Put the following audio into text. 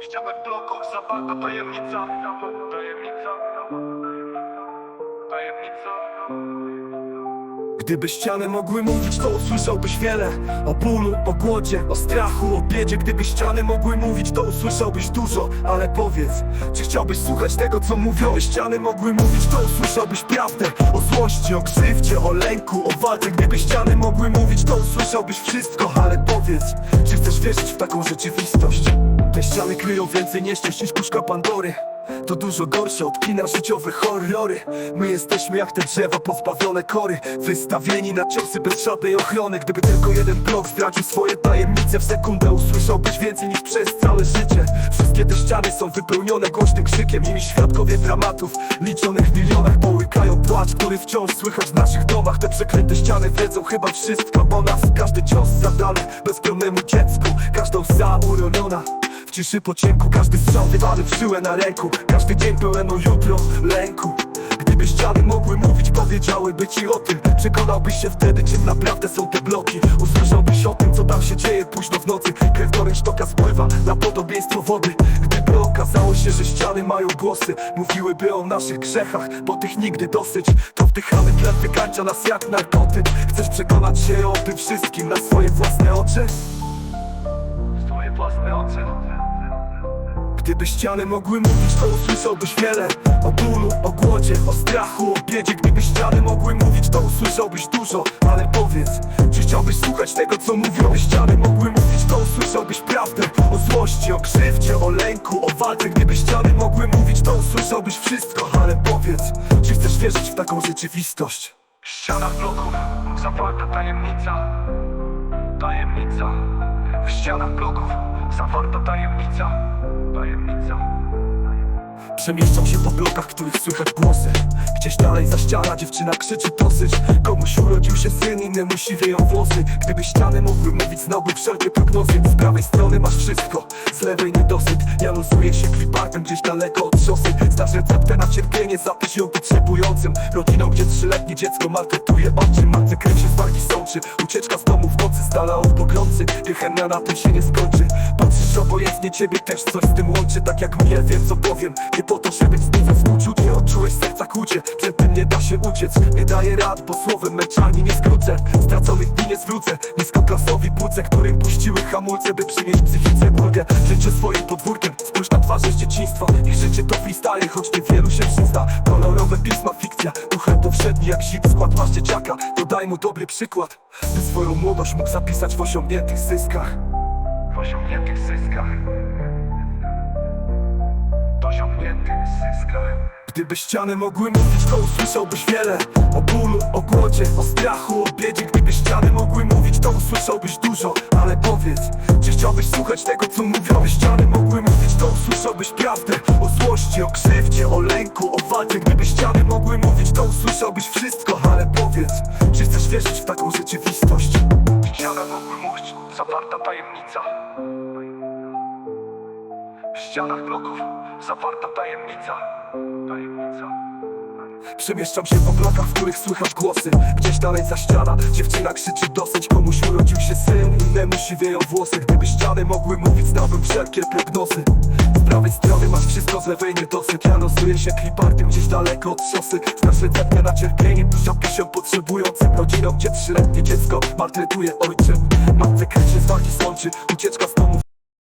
Ścianach bloku zawarta tajemnica. Tajemnica. Tajemnica. Gdyby ściany mogły mówić, to usłyszałbyś wiele O bólu, o głodzie, o strachu, o biedzie. Gdyby ściany mogły mówić, to usłyszałbyś dużo Ale powiedz, czy chciałbyś słuchać tego, co mówią? Gdyby ściany mogły mówić, to usłyszałbyś prawdę O złości, o krzywdzie, o lęku, o walce Gdyby ściany mogły mówić, to usłyszałbyś wszystko Ale powiedz, czy chcesz wierzyć w taką rzeczywistość? Te ściany kryją więcej nieszczęść niż puszka Pandory. To dużo gorsze, odpina życiowe horrory. My jesteśmy jak te drzewa pozbawione kory. Wystawieni na ciosy bez żadnej ochrony. Gdyby tylko jeden blok zdradził swoje tajemnice W sekundę usłyszałbyś więcej niż przez całe życie. Wszystkie te ściany są wypełnione głośnym krzykiem. Nimi świadkowie dramatów liczonych w milionach Połykają płacz, który wciąż słychać w naszych domach. Te przeklęte ściany wiedzą chyba wszystko o nas Każdy cios zadany bezbronnemu dziecku Każda łza uroniona w ciszy po ciemku każdy strzał wywany w żyłę na ręku. Każdy dzień pełen o jutro lęku. Gdyby ściany mogły mówić, powiedziałyby ci o tym. Przekonałbyś się wtedy, czym naprawdę są te bloki. Usłyszałbyś o tym, co tam się dzieje późno w nocy. Krew do rynsztoka spływa na podobieństwo wody. Gdyby okazało się, że ściany mają głosy Mówiłyby o naszych grzechach, bo tych nigdy dosyć. To wdychamy tlen wykańcza nas jak narkotyk. Chcesz przekonać się o tym wszystkim na swoje własne oczy? Swoje własne oczy Gdyby ściany mogły mówić, to usłyszałbyś wiele. O bólu, o głodzie, o strachu, o biedzie. Gdyby ściany mogły mówić, to usłyszałbyś dużo. Ale powiedz, czy chciałbyś słuchać tego, co mówią? Ściany mogły mówić, to usłyszałbyś prawdę. O złości, o krzywdzie, o lęku, o walce. Gdyby ściany mogły mówić, to usłyszałbyś wszystko. Ale powiedz, czy chcesz wierzyć w taką rzeczywistość? W ścianach bloków zawarta tajemnica. Tajemnica W ścianach bloków zawarta tajemnica. Tajemnica. Przemieszczam się po blokach, których słychać głosy. Gdzieś dalej za ściana dziewczyna krzyczy dosyć. Komuś urodził się syn, innemu siwieją włosy. Gdyby ściany mogły mówić, znałby wszelkie prognozy. Z prawej strony masz wszystko, z lewej niedosyt. Ja losuję się klipartem gdzieś daleko od szosy ją potrzebującym. Rodziną, gdzie trzyletnie dziecko maltretuje oczy. Matce krew się z walki sączy Ucieczka z domu w nocy, z dala od pogrący Gdy na tym się nie skończy. Patrzysz obojętnie, ciebie też coś z tym łączy. Tak jak mnie, wiem co powiem. Nie po to, żeby wzbudzać współczucie. Odczułeś serca kłucie, przed tym nie da się uciec. Nie daję rad, bo słowem męczarni nie skrócę. Straconych dni nie zwrócę. Niskoklasowi płuce, którym puściły hamulce By przynieść psychice ulgę. Życie swoim podwórkiem, twarze z dzieciństwa. Ich życie to freestyle, choć niewielu się przyzna Kolorowe pisma, fikcja, duchem to wszedni jak zip Skład masz dzieciaka, to daj mu dobry przykład By swoją młodość mógł zapisać w osiągniętych zyskach. W osiągniętych zyskach. W osiągniętych zyskach. Gdyby ściany mogły mówić, to usłyszałbyś wiele O bólu, o głodzie, o strachu, o biedzie. Gdyby ściany mogły mówić, to usłyszałbyś dużo. Ale powiedz, czy chciałbyś słuchać tego, co mówią? Gdyby ściany mogły mówić, to usłyszałbyś prawdę O złości, o krzywdzie, o lęku, o walce Gdyby ściany mogły mówić, to usłyszałbyś wszystko Ale powiedz, czy chcesz wierzyć w taką rzeczywistość? W ścianach mogły mówić zawarta tajemnica. W ścianach bloków zawarta tajemnica. Tajemnica Przemieszczam się po blokach, w których słychać głosy. Gdzieś dalej za ściana, dziewczyna krzyczy dosyć. Komuś urodził się syn, innemu siwieją włosy. Gdyby ściany mogły mówić, znałbym wszelkie prognozy. Z prawej strony masz wszystko, z lewej niedosyt Ja losuję się klipartem gdzieś daleko od szosy. Znasz receptę na cierpienie, pisze się potrzebującym Rodziną, gdzie trzyletnie dziecko maltretuje ojczym. Matce się z sączy, ucieczka z domu